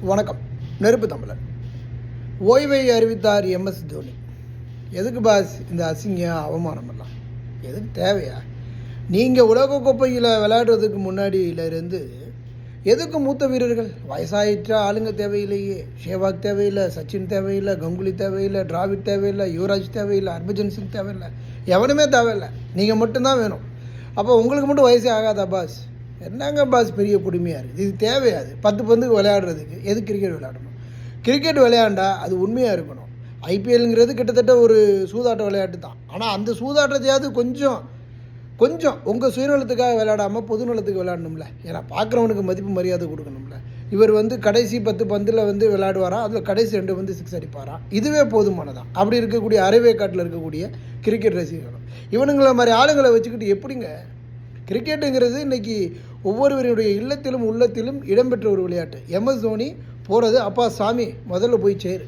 வணக்கம். நெருப்பு தமிழர். ஓய்வை அறிவித்தார் எம்எஸ் தோனி. எதுக்கு பாஸ் இந்த அசிங்கம் அவமானம் எல்லாம் எதுக்கு தேவையா? நீங்கள் உலகக்கோப்பையில் விளையாடுறதுக்கு முன்னாடியில இருந்து எதுக்கு மூத்த வீரர்கள்? வயசாயிற்ற ஆளுங்க தேவையில்லையே. ஷேவாக் தேவையில்லை சச்சின் தேவையில்லை கங்குலி தேவையில்லை டிராவிட் தேவையில்லை யுவராஜ் தேவையில்லை ஹர்பஜன் சிங் தேவையில்லை. எவனுமே தேவையில்லை. நீங்கள் மட்டும்தான் வேணும். அப்போ உங்களுக்கு மட்டும் வயசே ஆகாதா பாஸ்? என்னங்க பாஸ் பெரிய கொடுமையாக இருக்குது இது தேவையாது பத்து பந்துக்கு விளையாடுறதுக்கு எது கிரிக்கெட் விளையாடணும்? கிரிக்கெட் விளையாண்டா அது உண்மையாக இருக்கணும். ஐபிஎல்ங்கிறது கிட்டத்தட்ட ஒரு சூதாட்ட விளையாட்டு தான். ஆனால் அந்த சூதாட்டத்தையாவது கொஞ்சம் கொஞ்சம் உங்கள் சுயநலத்துக்காக விளையாடாமல் பொதுநலத்துக்கு விளையாடணும்ல. ஏன்னா பார்க்குறவனுக்கு மதிப்பு மரியாதை கொடுக்கணும்ல. இவர் வந்து கடைசி பத்து பந்தில் வந்து விளையாடுவாராம் அதில் கடைசி ரெண்டு வந்து சிக்ஸ் அடிப்பாராம் இதுவே போதுமானதான் அப்படி இருக்கக்கூடிய அரைவேக்காட்டில் இருக்கக்கூடிய கிரிக்கெட் ரசிகர்களும் இவனுங்களை மாதிரி ஆளுங்களை வச்சுக்கிட்டு எப்படிங்க கிரிக்கெட்டுங்கிறது இன்னைக்கு ஒவ்வொருவருடைய இல்லத்திலும் உள்ளத்திலும் இடம்பெற்ற ஒரு விளையாட்டு. எம்எஸ் தோனி போகிறது அப்பா சாமி முதல்ல போய் சேரு.